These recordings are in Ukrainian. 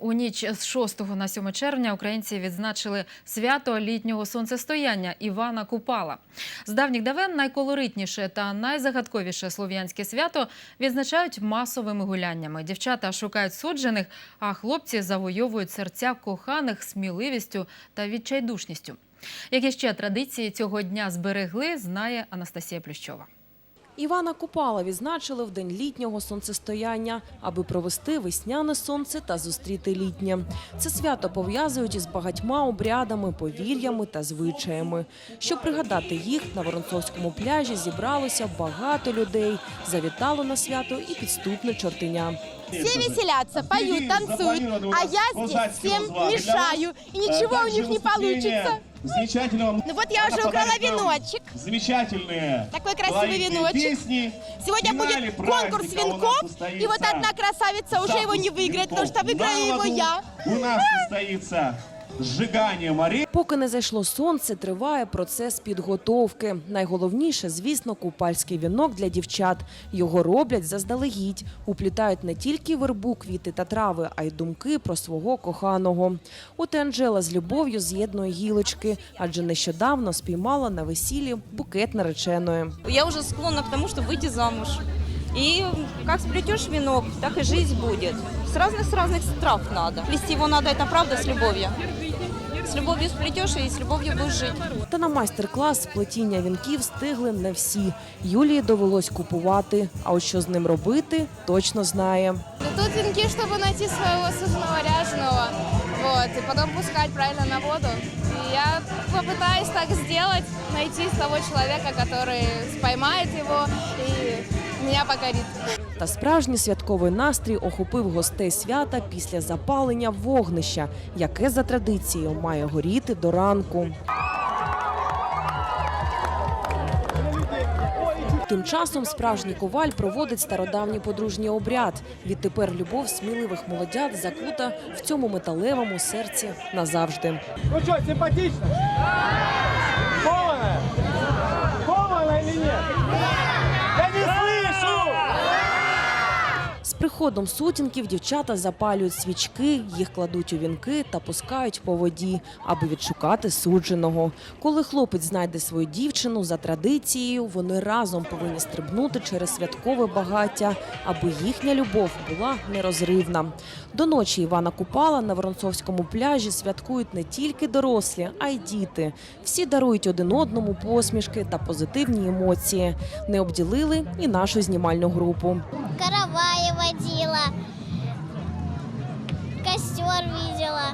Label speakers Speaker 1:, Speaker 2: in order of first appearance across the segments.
Speaker 1: У ніч з 6 на 7 червня українці відзначили свято літнього сонцестояння Івана Купала. З давніх давен найколоритніше та найзагадковіше слов'янське свято відзначають масовими гуляннями. Дівчата шукають суджених, а хлопці завойовують серця коханих сміливістю та відчайдушністю. Які ще традиції цього дня зберегли, знає Анастасія Плющова.
Speaker 2: Івана Купала відзначили в день літнього сонцестояння, аби провести весняне сонце та зустріти літнє. Це свято пов'язують із багатьма обрядами, повір'ями та звичаями. Щоб пригадати їх, на Воронцовському пляжі зібралося багато людей. Завітало на свято і підступне чортеня.
Speaker 3: Все веселятся, поют, танцуют, а я здесь всем мешаю, и ничего у них не получится.
Speaker 4: Замечательного.
Speaker 3: Ну вот я уже украла веночек.
Speaker 4: Замечательные.
Speaker 3: Такой красивый
Speaker 4: колоритные
Speaker 3: веночек.
Speaker 4: Песни.
Speaker 3: Сегодня
Speaker 4: Финале
Speaker 3: будет конкурс
Speaker 4: праздника у нас
Speaker 3: венков,
Speaker 4: состоится
Speaker 3: и вот одна красавица уже его не
Speaker 4: запуск
Speaker 3: выиграет, потому
Speaker 4: венков.
Speaker 3: что выиграю
Speaker 4: На
Speaker 3: его
Speaker 4: воду
Speaker 3: я.
Speaker 4: У нас состоится сжигание морей.
Speaker 2: Поки не зайшло сонце, триває процес підготовки. Найголовніше, звісно, купальський вінок для дівчат. Його роблять заздалегідь. Уплітають не тільки вербу, квіти та трави, а й думки про свого коханого. От і Анжела з любов'ю з'єднує гілочки, адже нещодавно спіймала на весіллі букет нареченої.
Speaker 5: Я уже склонна к тому, чтобы выйти замуж. И как сплетешь венок, так и жизнь будет. С разных с разных трав надо. Плести его надо, это правда, с любовью. С любовью сплетешь и с любовью будешь жить.
Speaker 2: Та на майстер-клас з плетіння вінків встигли не всі. Юлії довелось купувати. А от що з ним робити, точно знає.
Speaker 6: Ну, тут венки, чтобы найти своего суженого ряженого, вот, и потом пускать правильно на воду. И я попытаюсь так сделать, найти того человека, который споймает его и меня покорит.
Speaker 2: Та справжній святковий настрій охопив гостей свята після запалення вогнища, яке за традицією має горіти до ранку. Тим часом справжній коваль проводить стародавній подружній обряд. Відтепер любов сміливих молодят закута в цьому металевому серці назавжди.
Speaker 7: Ну что, симпатично?
Speaker 2: Приходом сутінків дівчата запалюють свічки, їх кладуть у вінки та пускають по воді, аби відшукати судженого. Коли хлопець знайде свою дівчину за традицією, вони разом повинні стрибнути через святкове багаття, аби їхня любов була нерозривна. До ночі Івана Купала на Воронцовському пляжі святкують не тільки дорослі, а й діти. Всі дарують один одному посмішки та позитивні емоції. Не обділили і нашу знімальну групу.
Speaker 8: караваи водила, костер видела,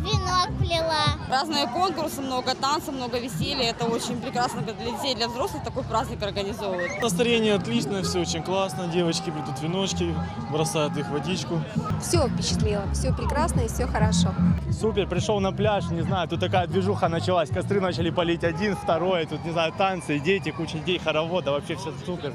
Speaker 8: венок плела.
Speaker 5: Разные конкурсы, много танцев, много веселья. Это очень прекрасно для детей, для взрослых такой праздник организовывают.
Speaker 7: Настроение отличное, все очень классно. Девочки придут веночки, бросают их в водичку.
Speaker 6: Все впечатлило, все прекрасно и все хорошо.
Speaker 7: Супер, пришел на пляж, не знаю, тут такая движуха началась. Костры начали палить один, второй, тут, не знаю, танцы, дети, куча детей, хоровод, да вообще все супер.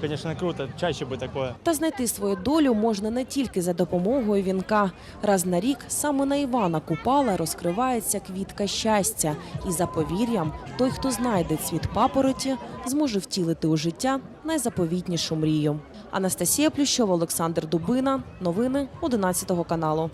Speaker 7: Конечно, круто, чаще бы такое.
Speaker 2: Та знайти свою долю можна не тільки за допомогою вінка. Раз на рік саме на Івана Купала розкривається квітка щастя. І за повір'ям, той, хто знайде цвіт папороті, зможе втілити у життя найзаповітнішу мрію. Анастасія Плющова, Олександр Дубина. Новини 11 каналу.